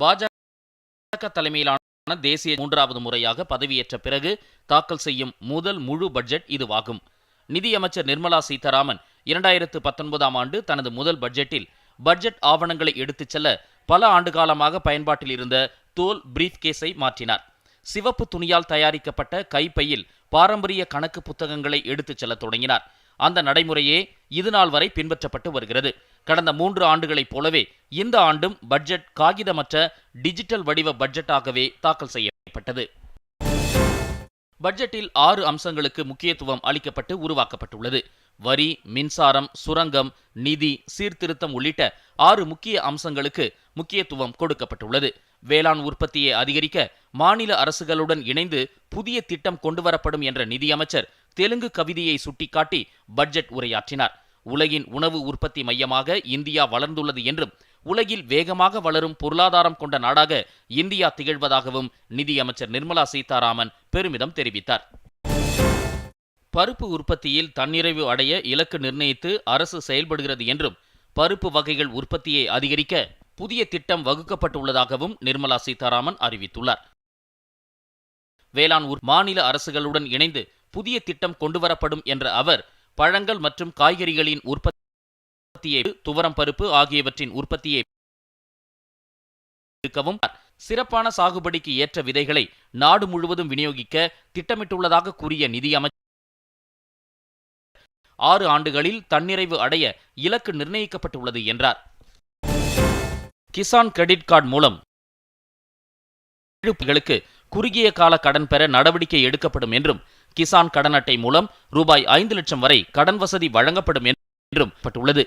பாஜக தலைமையிலான தேசிய மூன்றாவது முறையாக பதவியேற்ற பிறகு தாக்கல் செய்யும் முதல் முழு பட்ஜெட் இதுவாகும். நிதியமைச்சர் நிர்மலா சீதாராமன் இரண்டாயிரத்து பத்தொன்பதாம் ஆண்டு தனது முதல் பட்ஜெட்டில் பட்ஜெட் ஆவணங்களை எடுத்துச் செல்ல பல ஆண்டு காலமாக பயன்பாட்டில் இருந்த தோல் பிரீஃப் கேஸை மாற்றினார். சிவப்பு துணியால் தயாரிக்கப்பட்ட கைப்பையில் பாரம்பரிய கணக்கு புத்தகங்களை எடுத்துச் செல்ல தொடங்கினார். அந்த நடைமுறையே இதுநாள் வரை பின்பற்றப்பட்டு வருகிறது. கடந்த மூன்று ஆண்டுகளைப் போலவே இந்த ஆண்டும் பட்ஜெட் காகிதமற்ற டிஜிட்டல் வடிவ பட்ஜெட்டாகவே தாக்கல் செய்யப்பட்டது. பட்ஜெட்டில் ஆறு அம்சங்களுக்கு முக்கியத்துவம் அளிக்கப்பட்டு உருவாக்கப்பட்டுள்ளது. வரி மின்சாரம் சுரங்கம் நிதி சீர்திருத்தம் உள்ளிட்ட ஆறு முக்கிய அம்சங்களுக்கு முக்கியத்துவம் கொடுக்கப்பட்டுள்ளது. வேளாண் உற்பத்தியை அதிகரிக்க மாநில அரசுகளுடன் இணைந்து புதிய திட்டம் கொண்டுவரப்படும் என்ற நிதியமைச்சர் தெலுங்கு கவிதையை சுட்டிக்காட்டி பட்ஜெட் உரையாற்றினார். உலகின் உணவு உற்பத்தி மையமாக இந்தியா வளர்ந்துள்ளது என்றும் உலகில் வேகமாக வளரும் பொருளாதாரம் கொண்ட நாடாக இந்தியா திகழ்வதாகவும் நிதியமைச்சர் நிர்மலா சீதாராமன் பெருமிதம் தெரிவித்தார். பருப்பு உற்பத்தியில் தன்னிறைவு அடைய இலக்கு நிர்ணயித்து அரசு செயல்படுகிறது என்றும் பருப்பு வகைகள் உற்பத்தியை அதிகரிக்க புதிய திட்டம் வகுக்கப்பட்டுள்ளதாகவும் நிர்மலா சீதாராமன் அறிவித்துள்ளார். வேளாண் மாநில அரசுகளுடன் இணைந்து புதிய திட்டம் கொண்டுவரப்படும் என்ற அவர் பழங்கள் மற்றும் காய்கறிகளின் உற்பத்தியை துவரம் பருப்பு ஆகியவற்றின் உற்பத்தியை இருக்கவும் சிறப்பான சாகுபடிக்கு ஏற்ற விதைகளை நாடு முழுவதும் விநியோகிக்க திட்டமிட்டுள்ளதாக கூறிய நிதியமைச்சர் ஆறு ஆண்டுகளில் தன்னிறைவு அடைய இலக்கு நிர்ணயிக்கப்பட்டுள்ளது என்றார். கிசான் கிரெடிட் கார்டு மூலம் குறுகிய கால கடன் பெற நடவடிக்கை எடுக்கப்படும் என்றும் கிசான் கடன் அட்டை மூலம் ரூபாய் ஐந்து லட்சம் வரை கடன் வசதி வழங்கப்படும் என்றும் பட்டுள்ளது.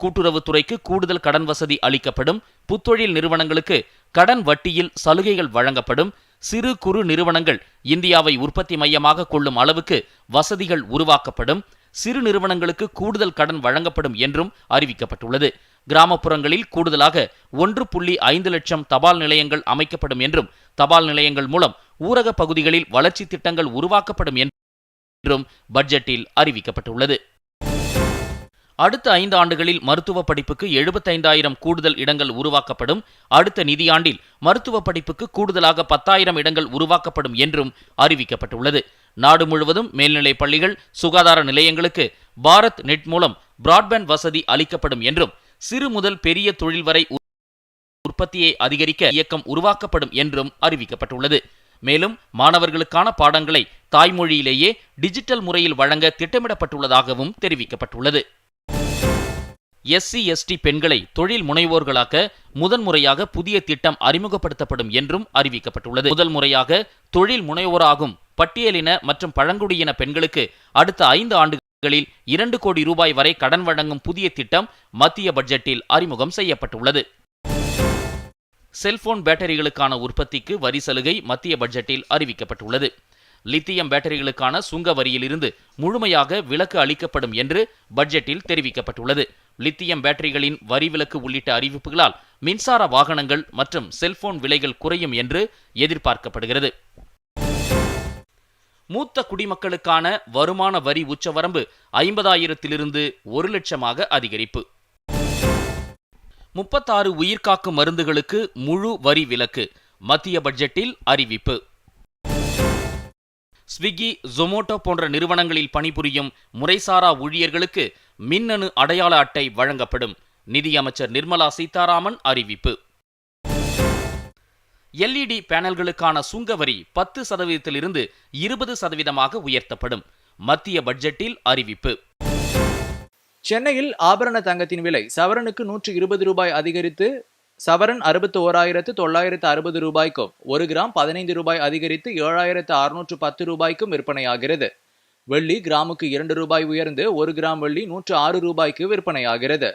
கூட்டுறவுத்துறைக்கு கூடுதல் கடன் வசதி அளிக்கப்படும் புத்தொழில் நிறுவனங்களுக்கு கடன் வட்டியில் சலுகைகள் வழங்கப்படும். சிறு குறு நிறுவனங்கள் இந்தியாவை உற்பத்தி மையமாக கொள்ளும் அளவுக்கு வசதிகள் உருவாக்கப்படும். சிறு நிறுவனங்களுக்கு கூடுதல் கடன் வழங்கப்படும் என்றும் அறிவிக்கப்பட்டுள்ளது. கிராமப்புறங்களில் கூடுதலாக ஒன்று புள்ளி ஐந்து லட்சம் தபால் நிலையங்கள் அமைக்கப்படும் என்றும் தபால் நிலையங்கள் மூலம் ஊரக பகுதிகளில் வளர்ச்சி திட்டங்கள் உருவாக்கப்படும் என்றும் பட்ஜெட்டில் அறிவிக்கப்பட்டுள்ளது. அடுத்த ஐந்து ஆண்டுகளில் மருத்துவ படிப்புக்கு எழுபத்தைந்தாயிரம் கூடுதல் இடங்கள் உருவாக்கப்படும். அடுத்த நிதியாண்டில் மருத்துவ படிப்புக்கு கூடுதலாக பத்தாயிரம் இடங்கள் உருவாக்கப்படும் என்றும் அறிவிக்கப்பட்டுள்ளது. நாடு முழுவதும் மேல்நிலைப் பள்ளிகள் சுகாதார நிலையங்களுக்கு பாரத் நெட் மூலம் பிராட்பேண்ட் வசதி அளிக்கப்படும் என்றும் சிறு முதல் பெரிய தொழில் வரை உற்பத்தியை அதிகரிக்க இயக்கம் உருவாக்கப்படும் என்றும் அறிவிக்கப்பட்டுள்ளது. மேலும் மாணவர்களுக்கான பாடங்களை தாய்மொழியிலேயே டிஜிட்டல் முறையில் வழங்க திட்டமிடப்பட்டுள்ளதாகவும் தெரிவிக்கப்பட்டுள்ளது. எஸ்சி எஸ்டி பெண்களை தொழில் முனைவோர்களாக்க முதன்முறையாக புதிய திட்டம் அறிமுகப்படுத்தப்படும் என்றும் அறிவிக்கப்பட்டுள்ளது. முதல் முறையாக தொழில் முனைவோராகும் பட்டியலின மற்றும் பழங்குடியின பெண்களுக்கு அடுத்த ஐந்து ஆண்டுகளில் இரண்டு கோடி ரூபாய் வரை கடன் வழங்கும் புதிய திட்டம் மத்திய பட்ஜெட்டில் அறிமுகம் செய்யப்பட்டுள்ளது. செல்போன் பேட்டரிகளுக்கான உற்பத்திக்கு வரி சலுகை மத்திய பட்ஜெட்டில் அறிவிக்கப்பட்டுள்ளது. லித்தியம் பேட்டரிகளுக்கான சுங்க வரியிலிருந்து முழுமையாக விலக்கு அளிக்கப்படும் என்று பட்ஜெட்டில் தெரிவிக்கப்பட்டுள்ளது. லித்தியம் பேட்டரிகளின் வரி விலக்கு உள்ளிட்ட அறிவிப்புகளால் மின்சார வாகனங்கள் மற்றும் செல்போன் விலைகள் குறையும் என்று எதிர்பார்க்கப்படுகிறது. மூத்த குடிமக்களுக்கான வருமான வரி உச்சவரம்பு ஐம்பதாயிரத்திலிருந்து ஒரு லட்சமாக அதிகரிப்பு. முப்பத்தாறு உயிர்காக்கும் மருந்துகளுக்கு முழு வரி விலக்கு மத்திய பட்ஜெட்டில் அறிவிப்பு. ஸ்விக்கி ஜொமோட்டோ போன்ற நிறுவனங்களில் பணிபுரியும் முறைசாரா ஊழியர்களுக்கு மின்னணு அடையாள அட்டை வழங்கப்படும் நிதியமைச்சர் நிர்மலா சீதாராமன் அறிவிப்பு. எல்இடி பேனல்களுக்கான சுங்க வரி பத்து சதவீதத்திலிருந்து இருபது சதவீதமாக உயர்த்தப்படும். மத்திய பட்ஜெட்டில் அறிவிப்பு. சென்னையில் ஆபரண தங்கத்தின் விலை சவரனுக்கு நூற்று இருபது ரூபாய் அதிகரித்து சவரன் அறுபத்தி ஓராயிரத்து தொள்ளாயிரத்து அறுபது ரூபாய்க்கும் ஒரு கிராம் பதினைந்து ரூபாய் அதிகரித்து ஏழாயிரத்து அறுநூற்று பத்து ரூபாய்க்கும் விற்பனையாகிறது. வெள்ளி கிராமுக்கு இரண்டு ரூபாய் உயர்ந்து ஒரு கிராம் வெள்ளி நூற்று ஆறு ரூபாய்க்கு விற்பனையாகிறது.